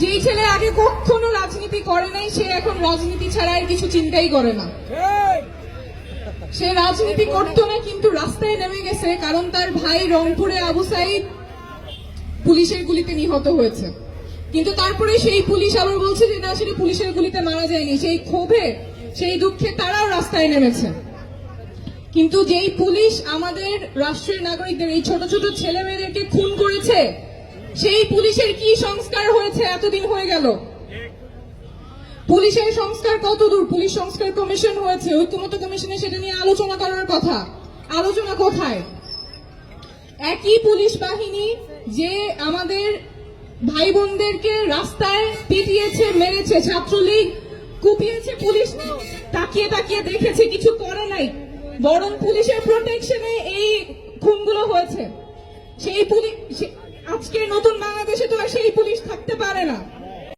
যেই ছেলে আগে কখনো রাজনীতি করে নাই সে এখন রাজনীতি ছাড়া আর কিছু চিন্তাই করে না। সে রাজনীতি করতো না কিন্তু রাস্তায় নেমে গেছে কারণ তার ভাই রংপুরে আবু সাইদ পুলিশের গুলিতে নিহত হয়েছে। কিন্তু তারপরে সেই পুলিশ আবার বলছে যে না সেটা পুলিশের গুলিতে মারা যায়নি। সেই ক্ষোভে সেই দুঃখে তারাও রাস্তায় নেমেছে। কিন্তু যেই পুলিশ আমাদের রাষ্ট্রের নাগরিকদের এই ছোট ছোট ছেলে মেয়েদেরকে খুন করেছে সেই পুলিশের কি সংস্কার হয়েছে এতদিন হয়ে গেল? পুলিশের সংস্কার কত দূর? পুলিশ সংস্কার কমিশন হয়েছে ঐক্যমত কমিশনে সেটা নিয়ে আলোচনা করার কথা। আলোচনা কোথায়? একই পুলিশ বাহিনী যে আমাদের ভাই বোনদেরকে রাস্তায় পিটিয়েছে, মেরেছে, ছাত্রলীগ কুপিয়েছে পুলিশ তাকিয়ে তাকিয়ে দেখেছে, কিছু করে নাই। বরং পুলিশের প্রোটেকশনে এই খুনগুলো হয়েছে। সেই পুলিশ আজকে নতুন là